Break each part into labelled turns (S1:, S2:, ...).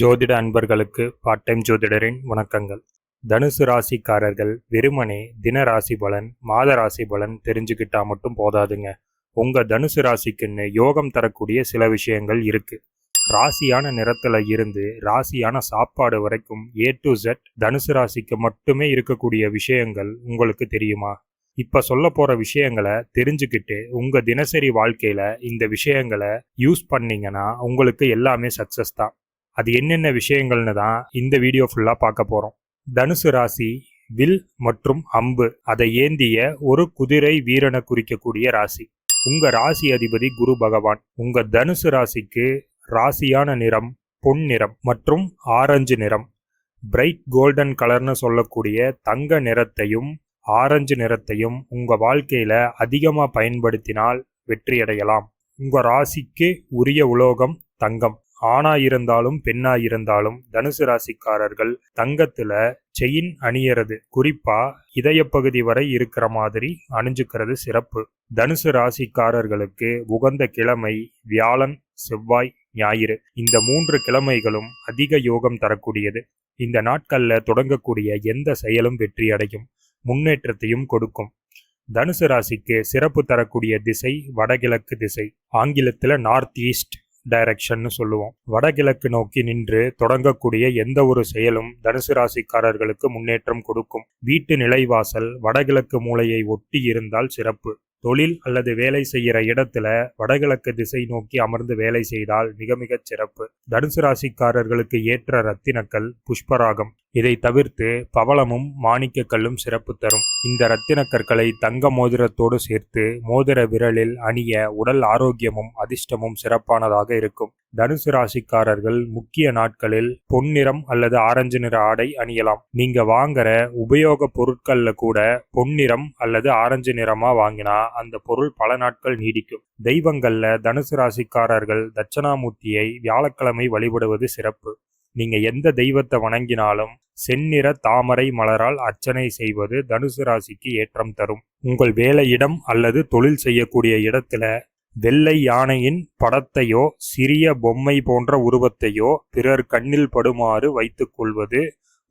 S1: ஜோதிட அன்பர்களுக்கு part time ஜோதிடரின் வணக்கங்கள். தனுசு ராசிக்காரர்கள் வெறுமனே தின ராசி பலன் மாத ராசி பலன் தெரிஞ்சுக்கிட்டா மட்டும் போதாதுங்க. உங்க தனுசு ராசிக்குன்னு யோகம் தரக்கூடிய சில விஷயங்கள் இருக்கு. ராசியான நிறத்துல இருந்து ராசியான சாப்பாடு வரைக்கும் ஏ டு ஜெட் தனுசு ராசிக்கு மட்டுமே இருக்கக்கூடிய விஷயங்கள் உங்களுக்கு தெரியுமா? இப்ப சொல்ல போற விஷயங்களை தெரிஞ்சுக்கிட்டு உங்க தினசரி வாழ்க்கையில இந்த விஷயங்களை யூஸ் பண்ணீங்கன்னா உங்களுக்கு எல்லாமே சக்சஸ் தான். அது என்னென்ன விஷயங்கள்னு தான் இந்த வீடியோ ஃபுல்லாக பார்க்க போகிறோம் தனுசு ராசி வில் மற்றும் அம்பு அதை ஏந்திய ஒரு குதிரை வீரனை குறிக்கக்கூடிய ராசி. உங்க ராசி அதிபதி குரு பகவான். உங்க தனுசு ராசிக்கு ராசியான நிறம் பொன் நிறம் மற்றும் ஆரஞ்சு நிறம். பிரைட் கோல்டன் கலர்னு சொல்லக்கூடிய தங்க நிறத்தையும் ஆரஞ்சு நிறத்தையும் உங்க வாழ்க்கையில அதிகமாக பயன்படுத்தினால் வெற்றியடையலாம். உங்க ராசிக்கு உரிய உலோகம் தங்கம். ஆணாயிருந்தாலும் பெண்ணாயிருந்தாலும் தனுசு ராசிக்காரர்கள் தங்கத்துல செயின் அணியறது. குறிப்பா இதய பகுதி வரை இருக்கிற மாதிரி அணிஞ்சுக்கிறது சிறப்பு. தனுசு ராசிக்காரர்களுக்கு உகந்த கிழமை வியாழன் செவ்வாய் ஞாயிறு. இந்த மூன்று கிழமைகளும் அதிக யோகம் தரக்கூடியது. இந்த நாட்கள்ல தொடங்கக்கூடிய எந்த செயலும் வெற்றியடையும் முன்னேற்றத்தையும் கொடுக்கும். தனுசு ராசிக்கு சிறப்பு தரக்கூடிய திசை வடகிழக்கு திசை. ஆங்கிலத்துல நார்த் ஈஸ்ட் டைரக்ஷன்னு சொல்லுவோம். வடகிழக்கு நோக்கி நின்று தொடங்கக்கூடிய எந்த ஒரு செயலும் தனுசு ராசிக்காரர்களுக்கு முன்னேற்றம் கொடுக்கும். வீட்டு நிலைவாசல் வடகிழக்கு மூலையை ஒட்டி இருந்தால் சிறப்பு. தொழில் அல்லது வேலை செய்கிற இடத்துல வடகிழக்கு திசை நோக்கி அமர்ந்து வேலை செய்தால் மிக மிகச் சிறப்பு. தனுசு ராசிக்காரர்களுக்கு ஏற்ற ரத்தினக்கல் புஷ்பராகம். இதை தவிர்த்து பவளமும் மாணிக்க கல்லும் சிறப்பு தரும். இந்த ரத்தின கற்களை தங்க மோதிரத்தோடு சேர்த்து மோதிர விரலில் அணிய உடல் ஆரோக்கியமும் அதிர்ஷ்டமும் சிறப்பானதாக இருக்கும். தனுசு ராசிக்காரர்கள் முக்கிய நாட்களில் பொன்னிறம் அல்லது ஆரஞ்சு நிற ஆடை அணியலாம். நீங்க வாங்குற உபயோக பொருட்கள்ல கூட பொன்னிறம் அல்லது ஆரஞ்சு நிறமா வாங்கினா அந்த பொருள் பல நாட்கள் நீடிக்கும். தெய்வங்கள்ல தனுசு ராசிக்காரர்கள் தட்சணாமூர்த்தியை வியாழக்கிழமை வழிபடுவது சிறப்பு. நீங்க எந்த தெய்வத்தை வணங்கினாலும் செந்நிற தாமரை மலரால் அர்ச்சனை செய்வது தனுசு ராசிக்கு ஏற்றம் தரும். உங்கள் வேலையிடம் அல்லது தொழில் செய்யக்கூடிய இடத்துல வெள்ளை யானையின் படத்தையோ சிறிய பொம்மை போன்ற உருவத்தையோ பிறர் கண்ணில் படுமாறு வைத்துக் கொள்வது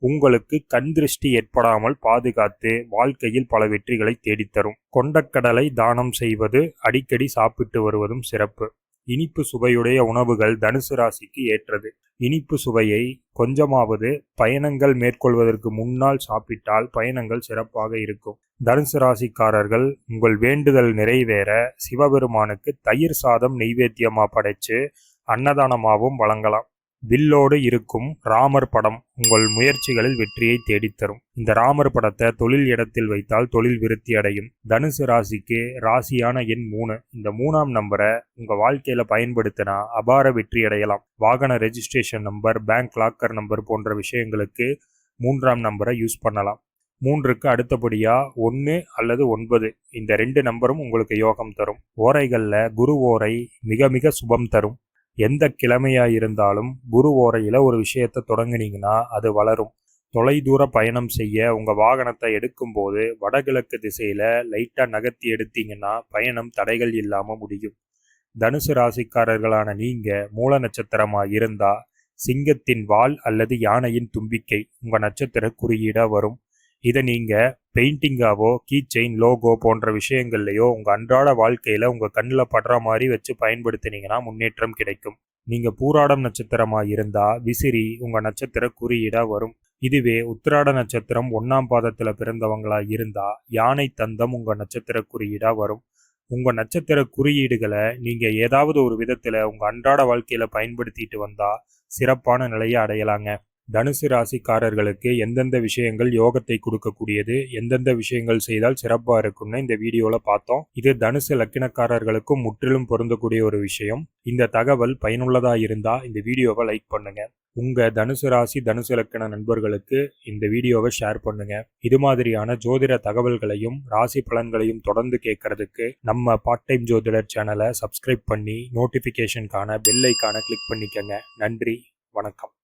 S1: உங்களுக்கு கண் திருஷ்டி ஏற்படாமல் பாதுகாத்து வாழ்க்கையில் பல வெற்றிகளை தேடித்தரும். கொண்டக்கடலை தானம் செய்வது அடிக்கடி சாப்பிட்டு வருவதும் சிறப்பு. இனிப்பு சுவையுடைய உணவுகள் தனுசு ராசிக்கு ஏற்றது. இனிப்பு சுவையை கொஞ்சமாவது பயணங்கள் மேற்கொள்வதற்கு முன்னால் சாப்பிட்டால் பயணங்கள் சிறப்பாக இருக்கும். தனுசு ராசிக்காரர்கள் உங்கள் வேண்டுதல் நிறைவேற சிவபெருமானுக்கு தயிர் சாதம் நெய்வேத்தியமாக படைச்சு அன்னதானமாகவும் வழங்கலாம். வில்லோடு இருக்கும் ராமர் படம் உங்கள் முயற்சிகளில் வெற்றியை தேடித்தரும். இந்த ராமர் படத்தை தொழில் இடத்தில் வைத்தால் தொழில் விருத்தி அடையும். தனுசு ராசிக்கு ராசியான எண் மூணு. இந்த மூணாம் நம்பரை உங்க வாழ்க்கையில பயன்படுத்தினா அபார வெற்றி அடையலாம். வாகன registration number bank locker number போன்ற விஷயங்களுக்கு மூன்றாம் நம்பரை யூஸ் பண்ணலாம். மூன்றுக்கு அடுத்தபடியாக ஒன்று அல்லது ஒன்பது. இந்த ரெண்டு நம்பரும் உங்களுக்கு யோகம் தரும். ஓரைகளில் குரு ஓரை மிக மிக சுபம் தரும். எந்த கிழமையாக இருந்தாலும் குரு ஓரையில் ஒரு விஷயத்தை தொடங்குனீங்கன்னா அது வளரும். தொலைதூர பயணம் செய்ய உங்கள் வாகனத்தை எடுக்கும்போது வடகிழக்கு திசையில் லைட்டாக நகர்த்தி எடுத்தீங்கன்னா பயணம் தடைகள் இல்லாமல் முடியும். தனுசு ராசிக்காரர்களான நீங்கள் மூல நட்சத்திரமாக இருந்தால் சிங்கத்தின் வால் அல்லது யானையின் தும்பிக்கை உங்கள் நட்சத்திர குறியீடாக வரும். இதை நீங்கள் பெயிண்டிங்காவோ கீ செயின் லோகோ போன்ற விஷயங்கள்லையோ உங்கள் அன்றாட வாழ்க்கையில் உங்கள் கண்ணில் படுற மாதிரி வச்சு பயன்படுத்தினீங்கன்னா முன்னேற்றம் கிடைக்கும். நீங்கள் பூராடம் நட்சத்திரமாக இருந்தால் விசிறி உங்கள் நட்சத்திர குறியீடாக வரும். இதுவே உத்திராட நட்சத்திரம் ஒன்றாம் பாதத்தில் பிறந்தவங்களாக இருந்தால் யானை தந்தம் உங்கள் நட்சத்திர குறியீடாக வரும். உங்கள் நட்சத்திர குறியீடுகளை நீங்கள் ஏதாவது ஒரு விதத்தில் உங்கள் அன்றாட வாழ்க்கையில் பயன்படுத்திட்டு வந்தால் சிறப்பான நிலையை அடையலாங்க. தனுசு ராசிக்காரர்களுக்கு எந்தெந்த விஷயங்கள் யோகத்தை கொடுக்கக்கூடியது எந்தெந்த விஷயங்கள் செய்தால் சிறப்பாக இருக்கும்னு இந்த வீடியோவில் பார்த்தோம். இது தனுசு லக்கினக்காரர்களுக்கும் முற்றிலும் பொருந்தக்கூடிய ஒரு விஷயம். இந்த தகவல் பயனுள்ளதாக இருந்தால் இந்த வீடியோவை லைக் பண்ணுங்க. உங்கள் தனுசு ராசி தனுசு லக்கண நண்பர்களுக்கு இந்த வீடியோவை ஷேர் பண்ணுங்க. இது மாதிரியான ஜோதிட தகவல்களையும் ராசி பலன்களையும் தொடர்ந்து கேட்கறதுக்கு நம்ம பார்ட் டைம் ஜோதிடர் சேனலை சப்ஸ்கிரைப் பண்ணி நோட்டிஃபிகேஷனுக்கான பெல் ஐக்கான கிளிக் பண்ணிக்கங்க. நன்றி வணக்கம்.